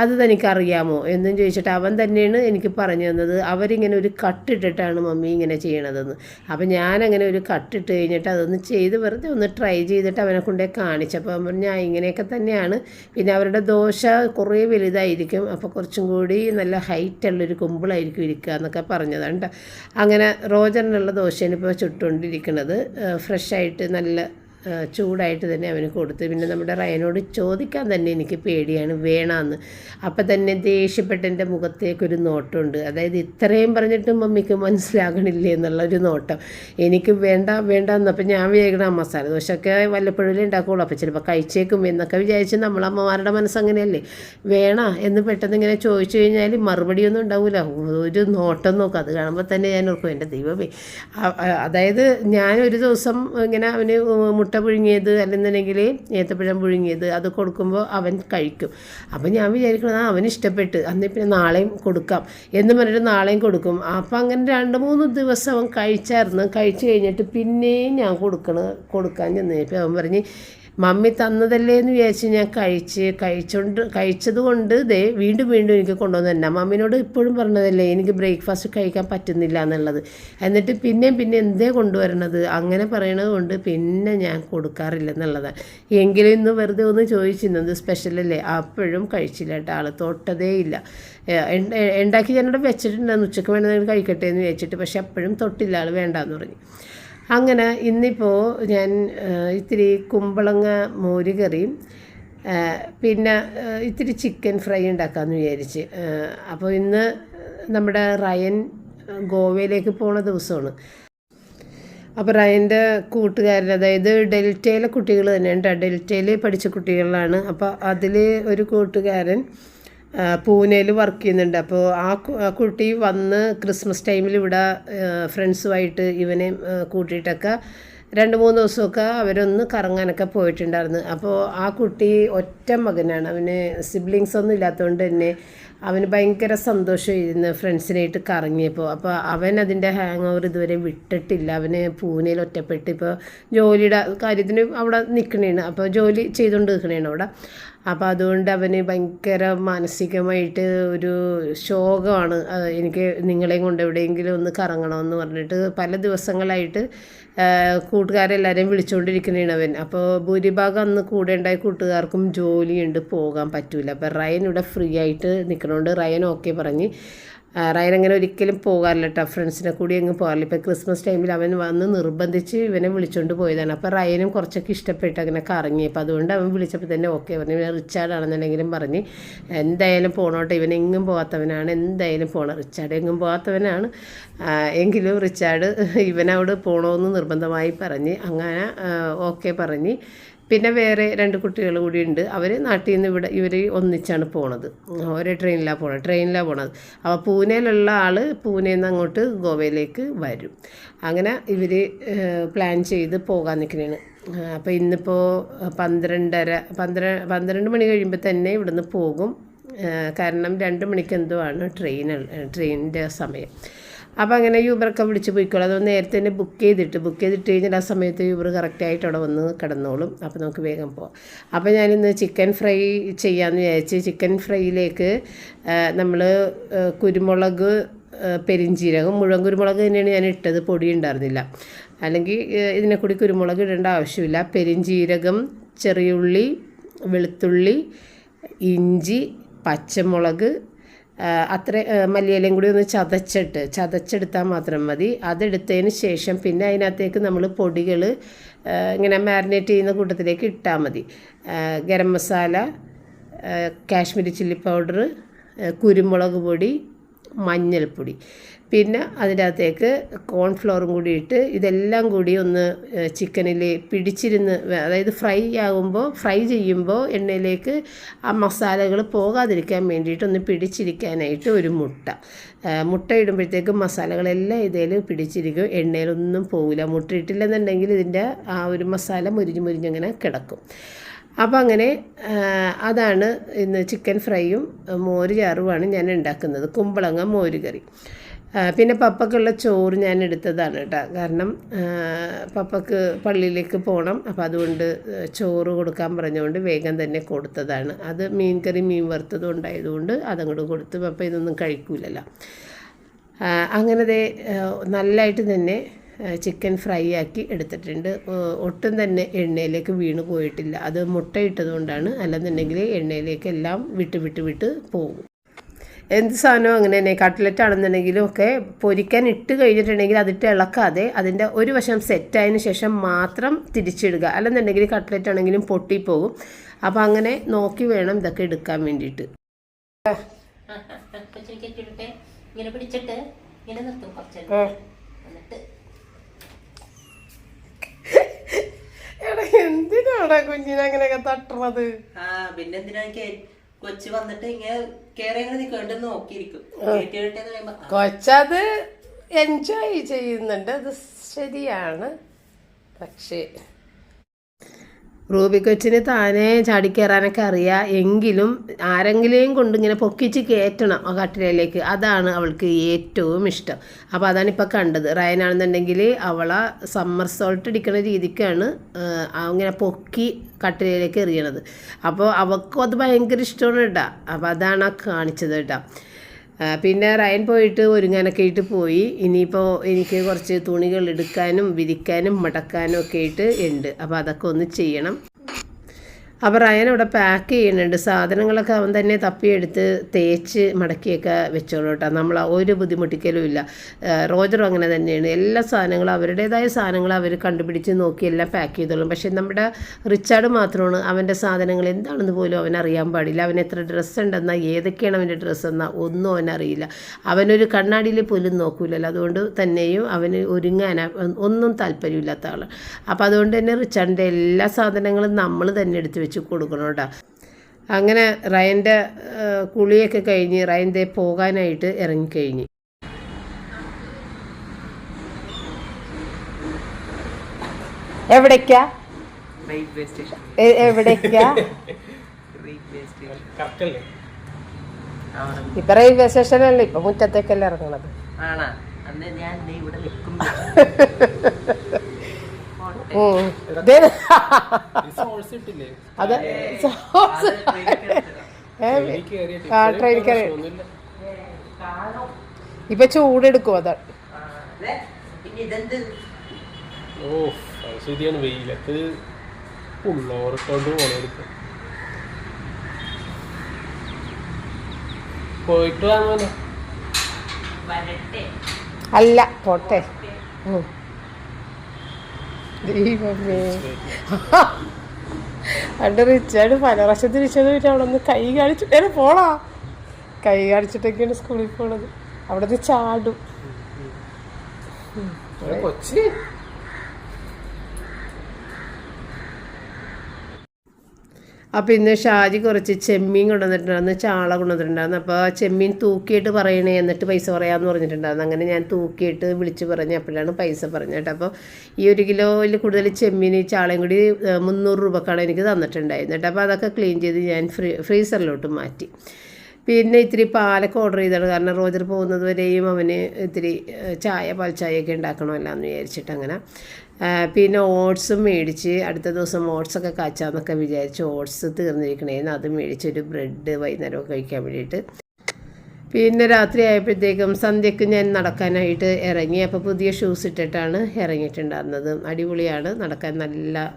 അത് തനിക്കറിയാമോ എന്നും ചോദിച്ചിട്ട് അവൻ തന്നെയാണ് എനിക്ക് പറഞ്ഞു തന്നത്. അവരിങ്ങനെ ഒരു കട്ടിട്ടിട്ടാണ് മമ്മി ഇങ്ങനെ ചെയ്യണതെന്ന്. അപ്പം ഞാനങ്ങനെ ഒരു കട്ടിട്ട് കഴിഞ്ഞിട്ട് അതൊന്ന് ചെയ്ത് വെറുതെ ഒന്ന് ട്രൈ ചെയ്തിട്ട് അവനെ കൊണ്ടേ കാണിച്ചപ്പോൾ അവൻ ഞാൻ ഇങ്ങനെയൊക്കെ തന്നെയാണ്. പിന്നെ അവരുടെ ദോശ കുറേ വലുതായിരിക്കും. അപ്പോൾ കുറച്ചും കൂടി നല്ല ഹൈറ്റുള്ളൊരു കുമ്പിളായിരിക്കും ഇരിക്കുക എന്നൊക്കെ പറഞ്ഞതാണ് കേട്ടോ. അങ്ങനെ റോജറിനുള്ള ദോശയാണ് ഇപ്പോൾ ചുട്ടുകൊണ്ടിരിക്കുന്നത്. ഫ്രഷായിട്ട് നല്ല ചൂടായിട്ട് തന്നെ അവന് കൊടുത്ത്. പിന്നെ നമ്മുടെ റയനോട് ചോദിക്കാൻ തന്നെ എനിക്ക് പേടിയാണ് വേണമെന്ന് അപ്പം തന്നെ ദേഷ്യപ്പെട്ട എന്റെ മുഖത്തേക്കൊരു നോട്ടമുണ്ട് അതായത് ഇത്രയും പറഞ്ഞിട്ടും മമ്മിക്ക് മനസ്സിലാകണില്ലേ എന്നുള്ളൊരു നോട്ടം. എനിക്ക് വേണ്ട വേണ്ട എന്നപ്പം ഞാൻ വേഗം ആ മസാല ദോശയൊക്കെ വല്ലപ്പോഴും ഉണ്ടാക്കുള്ളൂ അപ്പോൾ ചിലപ്പോൾ കഴിച്ചേക്കും എന്നൊക്കെ വിചാരിച്ച് നമ്മളമ്മമാരുടെ മനസ്സങ്ങനെയല്ലേ വേണ എന്ന് പെട്ടെന്ന് ഇങ്ങനെ ചോദിച്ചു കഴിഞ്ഞാൽ മറുപടിയൊന്നും ഉണ്ടാവില്ല ഒരു നോട്ടം നോക്കുക അത് കാണുമ്പോൾ തന്നെ ഞാൻ ഓർക്കും എന്റെ ദൈവമേ. അതായത് ഞാൻ ഒരു ദിവസം ഇങ്ങനെ അവന് മുട്ട പുഴുങ്ങിയത് അല്ലെന്നുണ്ടെങ്കിൽ ഏത്തപ്പഴം പുഴുങ്ങിയത് അത് കൊടുക്കുമ്പോൾ അവൻ കഴിക്കും. അപ്പം ഞാൻ വിചാരിക്കുന്നത് അവൻ ഇഷ്ടപ്പെട്ട്. അന്നേ പിന്നെ നാളെയും കൊടുക്കാം. എന്ന് പറഞ്ഞിട്ട് നാളെയും കൊടുക്കും. അപ്പം അങ്ങനെ രണ്ട് മൂന്ന് ദിവസം അവൻ കഴിച്ചായിരുന്നു. കഴിച്ചു കഴിഞ്ഞിട്ട് പിന്നെയും ഞാൻ കൊടുക്കണ കൊടുക്കാൻ ചെന്നപ്പോൾ അവൻ പറഞ്ഞ് മമ്മി തന്നതല്ലേ എന്ന് വിചാരിച്ച് ഞാൻ കഴിച്ച് കഴിച്ചോണ്ട് കഴിച്ചത് കൊണ്ട് ദേ വീണ്ടും വീണ്ടും എനിക്ക് കൊണ്ടുവന്ന് തന്നെ. മമ്മിനോട് ഇപ്പോഴും പറഞ്ഞതല്ലേ എനിക്ക് ബ്രേക്ക്ഫാസ്റ്റ് കഴിക്കാൻ പറ്റുന്നില്ല എന്നുള്ളത്. എന്നിട്ട് പിന്നെയും പിന്നെ എന്തേ കൊണ്ടുവരണത്? അങ്ങനെ പറയണത് കൊണ്ട് പിന്നെ ഞാൻ കൊടുക്കാറില്ല എന്നുള്ളതാണ് എങ്കിലും ഇന്ന് വെറുതെ ഒന്ന് ചോദിച്ചിരുന്നത് സ്പെഷ്യലല്ലേ അപ്പോഴും കഴിച്ചില്ല കേട്ടോ ആൾ തൊട്ടതേ ഇല്ല. ഉണ്ടാക്കി ഞാനിവിടെ വെച്ചിട്ടുണ്ടായിരുന്നു. ഉച്ചയ്ക്ക് വേണമെങ്കിൽ കഴിക്കട്ടെ എന്ന് വെച്ചിട്ട് പക്ഷെ അപ്പോഴും തൊട്ടില്ല. ആൾ വേണ്ടാന്ന് പറഞ്ഞു. അങ്ങനെ ഇന്നിപ്പോൾ ഞാൻ ഇത്തിരി കുമ്പളങ്ങ മോര് കറിയും പിന്നെ ഇത്തിരി ചിക്കൻ ഫ്രൈ ഉണ്ടാക്കാമെന്ന് വിചാരിച്ച്. അപ്പോൾ ഇന്ന് നമ്മുടെ റയൻ ഗോവയിലേക്ക് പോണ ദിവസമാണ്. അപ്പോൾ റയന്റെ കൂട്ടുകാരൻ അതായത് ഡെൽറ്റയിലെ കുട്ടികൾ തന്നെയാണ് ട്ടോ. ഡെൽറ്റയിൽ പഠിച്ച കുട്ടികളാണ്. അപ്പോൾ അതിൽ ഒരു കൂട്ടുകാരൻ പൂനെയിൽ വർക്ക് ചെയ്യുന്നുണ്ട്. അപ്പോൾ ആ കുട്ടി വന്ന് ക്രിസ്മസ് ടൈമിൽ ഇവിടെ ഫ്രണ്ട്സുമായിട്ട് ഇവനെ കൂട്ടിയിട്ടൊക്കെ രണ്ട് മൂന്ന് ദിവസമൊക്കെ അവരൊന്ന് കറങ്ങാനൊക്കെ പോയിട്ടുണ്ടായിരുന്നു. അപ്പോൾ ആ കുട്ടി ഒറ്റ മകനാണ്. അവന് സിബ്ലിങ്സ് ഒന്നും ഇല്ലാത്തതുകൊണ്ട് തന്നെ അവന് ഭയങ്കര സന്തോഷമായിരുന്നു ഫ്രണ്ട്സിനായിട്ട് കറങ്ങിയപ്പോൾ അപ്പോൾ അവൻ അതിന്റെ ഹാങ് ഓവർ ഇതുവരെ വിട്ടിട്ടില്ല. അവന് പൂനെയിൽ ഒറ്റപ്പെട്ട് ഇപ്പോൾ ജോലിയുടെ കാര്യത്തിന് അവിടെ നിൽക്കണേണ്. അപ്പോൾ ജോലി ചെയ്തുകൊണ്ട് നിൽക്കണേണ് അവിടെ. അപ്പോൾ അതുകൊണ്ട് അവന് ഭയങ്കര മാനസികമായിട്ട് ഒരു ശോകമാണ്. എനിക്ക് നിങ്ങളെയും കൊണ്ട് എവിടെയെങ്കിലും ഒന്ന് കറങ്ങണമെന്ന് പറഞ്ഞിട്ട് പല ദിവസങ്ങളായിട്ട് കൂട്ടുകാരെല്ലാവരെയും വിളിച്ചുകൊണ്ടിരിക്കുന്നതാണ് അവൻ. അപ്പോൾ ഭൂരിഭാഗം അന്ന് കൂടെ ഉണ്ടായ കൂട്ടുകാർക്കും ജോലിയുണ്ട് പോകാൻ പറ്റൂല. അപ്പോൾ റയൻ ഇവിടെ ഫ്രീ ആയിട്ട് നിൽക്കണോണ്ട് റയൻ ഓക്കെ പറഞ്ഞ് റയൻ അങ്ങനെ ഒരിക്കലും പോകാറില്ല കേട്ടോ ഫ്രണ്ട്സിനെ കൂടി അങ്ങ് പോകാറില്ല. ഇപ്പോൾ ക്രിസ്മസ് ടൈമിൽ അവൻ വന്ന് നിർബന്ധിച്ച് ഇവനെ വിളിച്ചുകൊണ്ട് പോയതാണ്. അപ്പോൾ റയനും കുറച്ചൊക്കെ ഇഷ്ടപ്പെട്ട് അങ്ങനെ കറങ്ങി. അപ്പോൾ അതുകൊണ്ട് അവൻ വിളിച്ചപ്പോൾ തന്നെ ഓക്കെ പറഞ്ഞു. ഇവൻ റിച്ചാർഡ് ആണെന്നുണ്ടെങ്കിലും പറഞ്ഞ് എന്തായാലും പോണോട്ടെ. ഇവൻ എങ്ങും പോകാത്തവനാണ്. എന്തായാലും പോകണം റിച്ചാർഡ് എങ്ങും പോകാത്തവനാണ്. എങ്കിലും റിച്ചാർഡ് ഇവനവിടെ പോകണമെന്ന് നിർബന്ധമായി പറഞ്ഞ് അങ്ങനെ ഓക്കെ പറഞ്ഞ് പിന്നെ വേറെ രണ്ട് കുട്ടികൾ കൂടി ഉണ്ട്. അവർ നാട്ടിൽ നിന്ന് ഇവിടെ ഇവർ ഒന്നിച്ചാണ് പോണത്. ഒരേ ട്രെയിനിലാണ് പോണത് ട്രെയിനിലാണ് പോണത്. അപ്പോൾ പൂനെയിലുള്ള ആൾ പൂനെയിൽ നിന്ന് അങ്ങോട്ട് ഗോവയിലേക്ക് വരും. അങ്ങനെ ഇവർ പ്ലാൻ ചെയ്ത് പോകാൻ നിൽക്കുന്നതാണ് അപ്പോൾ ഇന്നിപ്പോൾ പന്ത്രണ്ടര പന്ത്ര പന്ത്രണ്ട് മണി കഴിയുമ്പോൾ തന്നെ ഇവിടുന്ന് പോകും. കാരണം രണ്ട് മണിക്ക് എന്തോ ആണ് ട്രെയിൻ ട്രെയിനിന്റെ സമയം. അപ്പോൾ അങ്ങനെ യൂബറൊക്കെ വിളിച്ച് പോയിക്കോളും. അതൊന്ന് നേരത്തെ തന്നെ ബുക്ക് ചെയ്തിട്ട് ബുക്ക് ചെയ്തിട്ട് കഴിഞ്ഞാൽ ആ സമയത്ത് യൂബർ കറക്റ്റായിട്ട് അവിടെ വന്ന് കിടന്നോളും. അപ്പോൾ നമുക്ക് വേഗം പോവാം. അപ്പോൾ ഞാനിന്ന് ചിക്കൻ ഫ്രൈ ചെയ്യാമെന്ന് വിചാരിച്ച് ചിക്കൻ ഫ്രൈയിലേക്ക് നമ്മൾ കുരുമുളക് പെരിഞ്ചീരകം മുഴുവൻ കുരുമുളക് തന്നെയാണ് ഞാൻ ഇട്ടത്. പൊടി ഉണ്ടായിരുന്നില്ല. അല്ലെങ്കിൽ ഇതിനെ കൂടി കുരുമുളക് ഇടേണ്ട ആവശ്യമില്ല. പെരിഞ്ചീരകം ചെറിയുള്ളി വെളുത്തുള്ളി ഇഞ്ചി പച്ചമുളക് അത്ര മല്ലിയിലയും കൂടി ഒന്ന് ചതച്ചിട്ട് ചതച്ചെടുത്താൽ മാത്രം മതി. അതെടുത്തതിന് ശേഷം പിന്നെ അതിനകത്തേക്ക് നമ്മൾ പൊടികൾ ഇങ്ങനെ മാരിനേറ്റ് ചെയ്യുന്ന കൂട്ടത്തിലേക്ക് ഇട്ടാൽ മതി. ഗരം മസാല കാശ്മീരി ചില്ലി പൗഡർ കുരുമുളക് പൊടി മഞ്ഞൾപ്പൊടി. പിന്നെ അതിന്റെ അകത്തേക്ക് കോൺഫ്ലോറും കൂടി ഇട്ട് ഇതെല്ലാം കൂടി ഒന്ന് ചിക്കനിൽ പിടിച്ചിരുന്ന് അതായത് ഫ്രൈ ആകുമ്പോൾ ഫ്രൈ ചെയ്യുമ്പോൾ എണ്ണയിലേക്ക് ആ മസാലകൾ പോകാതിരിക്കാൻ വേണ്ടിയിട്ട് ഒന്ന് പിടിച്ചിരിക്കാനായിട്ട് ഒരു മുട്ട. മുട്ട ഇടുമ്പോഴത്തേക്കും മസാലകളെല്ലാം ഇതിൽ പിടിച്ചിരിക്കും. എണ്ണയിലൊന്നും പോകില്ല മുട്ട ഇട്ടില്ലെന്നുണ്ടെങ്കിൽ ഇതിന്റെ ആ ഒരു മസാല മുരിഞ്ഞ് മുരിഞ്ഞങ്ങനെ കിടക്കും. അപ്പോൾ അങ്ങനെ അതാണ് ഇന്ന് ചിക്കൻ ഫ്രൈയും മോര് ചാറുമാണ് ഞാൻ ഉണ്ടാക്കുന്നത്. കുമ്പളങ്ങ മോര് കറി. പിന്നെ പപ്പക്കുള്ള ചോറ് ഞാൻ എടുത്തതാണ് കേട്ടോ. കാരണം പപ്പക്ക് പള്ളിയിലേക്ക് പോകണം അപ്പം അതുകൊണ്ട് ചോറ് കൊടുക്കാൻ പറഞ്ഞുകൊണ്ട് വേഗം തന്നെ കൊടുത്തതാണ്. അത് മീൻ കറി മീൻ വറുത്തതും ഉണ്ടായതുകൊണ്ട് അതങ്ങോട്ട് കൊടുത്ത്. പപ്പ ഇതൊന്നും കഴിക്കൂലല്ലോ. അങ്ങനത്തെ അങ്ങനെ നല്ലതായിട്ട് തന്നെ ചിക്കൻ ഫ്രൈ ആക്കി എടുത്തിട്ടുണ്ട്. ഒട്ടും തന്നെ എണ്ണയിലേക്ക് വീണ് പോയിട്ടില്ല. അത് മുട്ടയിട്ടതുകൊണ്ടാണ് അല്ലെന്നുണ്ടെങ്കിൽ എണ്ണയിലേക്ക് എല്ലാം വിട്ട് വിട്ട് വിട്ട് പോകും. എന്ത് സാധനവും അങ്ങനെ തന്നെ കട്ട്ലറ്റ് ആണെന്നുണ്ടെങ്കിലും ഒക്കെ പൊരിക്കാൻ ഇട്ട് കഴിഞ്ഞിട്ടുണ്ടെങ്കിൽ അതിട്ട് ഇളക്കാതെ അതിന്റെ ഒരു വശം സെറ്റായതിന് ശേഷം മാത്രം തിരിച്ചിടുക. അല്ലെന്നുണ്ടെങ്കിൽ കട്ട്ലറ്റ് ആണെങ്കിലും പൊട്ടിപ്പോകും. അപ്പോൾ അങ്ങനെ നോക്കി വേണം ഇതൊക്കെ എടുക്കാൻ വേണ്ടിയിട്ട്. ഇങ്ങനെ പിടിച്ചിട്ട് ഇങ്ങനെ നിർത്തും കുറച്ച് എന്നിട്ട് എടാ എന്തിനാടാ കുഞ്ഞിനെ അങ്ങനെയൊക്കെ തട്ടണത്? ആ പിന്നെ എന്തിനാ കേ- കൊച്ചു വന്നിട്ട് ഇങ്ങനെ കേറി ഇങ്ങനെ നോക്കിയിരിക്കും. കേട്ടിട്ടെന്ന് പറയുമ്പോ ആ, കൊച്ചത് എൻജോയ് ചെയ്യുന്നുണ്ട്. അത് ശരിയാണ്. പക്ഷേ റൂബി കൊച്ചിന് താനേ ചാടിക്കയറാനൊക്കെ അറിയാം. എങ്കിലും ആരെങ്കിലെയും കൊണ്ട് ഇങ്ങനെ പൊക്കിച്ച് കയറ്റണം ആ കട്ടിലയിലേക്ക് അതാണ് അവൾക്ക് ഏറ്റവും ഇഷ്ടം. അപ്പോൾ അതാണ് ഇപ്പോൾ കണ്ടത്. റയനാണെന്നുണ്ടെങ്കിൽ അവളെ സമ്മർ സോൾട്ട് അടിക്കുന്ന രീതിക്കാണ് അങ്ങനെ പൊക്കി കട്ടിലയിലേക്ക് എറിയണത്. അപ്പോൾ അവൾക്കും അത് ഭയങ്കര ഇഷ്ടമാണ് കേട്ടോ. അപ്പോൾ അതാണ് ആ കാണിച്ചത് കേട്ടോ. പിന്നെ റയൻ പോയിട്ട് ഒരുങ്ങാനൊക്കെ ആയിട്ട് പോയി. ഇനിയിപ്പോൾ എനിക്ക് കുറച്ച് തുണികൾ എടുക്കാനും വിരിക്കാനും മടക്കാനും ഒക്കെ ആയിട്ട് ഉണ്ട്. അപ്പോൾ അതൊക്കെ ഒന്ന് ചെയ്യണം. അപ്പോൾ റയൻ അവിടെ പാക്ക് ചെയ്യുന്നുണ്ട്. സാധനങ്ങളൊക്കെ അവൻ തന്നെ തപ്പിയെടുത്ത് തേച്ച് മടക്കിയൊക്കെ വെച്ചോളൂ കേട്ടോ. നമ്മൾ ഒരു ബുദ്ധിമുട്ടിക്കലും ഇല്ല. റോജറും അങ്ങനെ തന്നെയാണ്. എല്ലാ സാധനങ്ങളും അവരുടേതായ സാധനങ്ങൾ അവർ കണ്ടുപിടിച്ച് നോക്കി എല്ലാം പാക്ക് ചെയ്തോളും. പക്ഷേ നമ്മുടെ റിച്ചാർഡ് മാത്രമാണ് അവന്റെ സാധനങ്ങൾ എന്താണെന്ന് പോലും അവൻ അറിയാൻ പാടില്ല. അവൻ എത്ര ഡ്രസ്സ് ഉണ്ടെന്നാ ഏതൊക്കെയാണ് അവന്റെ ഡ്രസ്സ് എന്നാൽ ഒന്നും അവനറിയില്ല അവനൊരു കണ്ണാടിയിൽ പോലും നോക്കൂലല്ലോ. അതുകൊണ്ട് തന്നെയും അവന് ഒരുങ്ങാൻ ഒന്നും താല്പര്യമില്ലാത്ത ആളാണ് അപ്പോൾ അതുകൊണ്ട് തന്നെ റിച്ചാർഡിന്റെ എല്ലാ സാധനങ്ങളും നമ്മൾ തന്നെ എടുത്ത് വെച്ച് കൊടുക്കണം കേട്ടോ അങ്ങനെ റയന്റെ കുളിയൊക്കെ കഴിഞ്ഞ് റയന്റെ ദേ പോകാനായിട്ട് ഇറങ്ങിക്കഴിഞ്ഞ്. എവിടേക്കാ? ഇപ്പൊ റെയിൽവേ സ്റ്റേഷനല്ലേ? ഇപ്പൊ മുറ്റത്തേക്കല്ലേ ഇറങ്ങണത്. ആണാ. അന്ന് ഞാൻ ഇവിടെ നിൽക്കും ഉം. ദേ- സോഴ്സ് ഇട്ടില്ലേ അത് സോസ് ആ ട്രെയിൻ കയറി. ഒന്നുമില്ല ഇപ്പൊ ചൂടെടുക്കും അതാ. ഓ ശരിയാണ് വെയിലത്ത് ഉള്ളവർക്കൊണ്ട് പോണെടുക്കും പോയിട്ട് വാങ്ങാനോ അല്ല പോട്ടെ. ദൈവമേ. റിച്ചാട് റിച്ചാർഡ് പല പ്രാവശ്യം തിരിച്ചത് പറ്റി അവിടെ ഒന്ന് കൈ കാണിച്ചിട്ടേ പോളാ കൈ കാണിച്ചിട്ടൊക്കെയാണ് സ്കൂളിൽ പോണത്. അവിടെ നിന്ന് ചാടും കൊച്ചി. അപ്പോൾ ഇന്ന് ഷാജി കുറച്ച് ചെമ്മീൻ കൊണ്ടുവന്നിട്ടുണ്ടായിരുന്നു ചാള കൊണ്ടുവന്നിട്ടുണ്ടായിരുന്നു. അപ്പോൾ ചെമ്മീൻ തൂക്കിയിട്ട് പറയണേ എന്നിട്ട് പൈസ പറയാമെന്ന് പറഞ്ഞിട്ടുണ്ടായിരുന്നു. അങ്ങനെ ഞാൻ തൂക്കിയിട്ട് വിളിച്ച് പറഞ്ഞ് അപ്പോഴാണ് പൈസ പറഞ്ഞത് അപ്പോൾ ഈ ഒരു കിലോയിൽ കൂടുതൽ ചെമ്മീൻ ചാളയും കൂടി മുന്നൂറ് രൂപക്കാണ് എനിക്ക് തന്നിട്ടുണ്ടായിരുന്നിട്ട് അപ്പോൾ അതൊക്കെ ക്ലീൻ ചെയ്ത് ഞാൻ ഫ്രീ ഫ്രീസറിലോട്ട് മാറ്റി. പിന്നെ ഇത്തിരി പാലൊക്കെ ഓർഡർ ചെയ്താണ് കാരണം റോജർ പോകുന്നത് വരെയും അവന് ഇത്തിരി ചായ പാൽ ചായയൊക്കെ ഉണ്ടാക്കണമല്ലോ എന്ന് വിചാരിച്ചിട്ട് അങ്ങനെ. പിന്നെ ഓട്സും മേടിച്ച് അടുത്ത ദിവസം ഓട്സൊക്കെ കാച്ചാന്നൊക്കെ വിചാരിച്ച് ഓട്സ് തീർന്നിരിക്കണേന്ന് അത് മേടിച്ചൊരു ബ്രെഡ് വൈകുന്നേരമൊക്കെ കഴിക്കാൻ വേണ്ടിയിട്ട്. പിന്നെ രാത്രി ആയപ്പോഴത്തേക്കും സന്ധ്യക്ക് ഞാൻ നടക്കാനായിട്ട് ഇറങ്ങി. അപ്പോൾ പുതിയ ഷൂസ് ഇട്ടിട്ടാണ് ഇറങ്ങിയിട്ടുണ്ടായിരുന്നത്. അടിപൊളിയാണ്. നടക്കാൻ നല്ല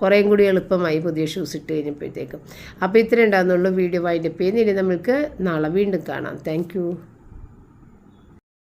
കുറേയും കൂടി എളുപ്പമായി പുതിയ ഷൂസ് ഇട്ട് കഴിഞ്ഞപ്പോഴത്തേക്കും. അപ്പോൾ ഇത്രയും ഉണ്ടാകുന്നുള്ളൂ വീഡിയോ വൈൻഡപ്പ് ചെയ്യുന്ന ഇനി നമ്മൾക്ക് നാളെ വീണ്ടും കാണാം. താങ്ക്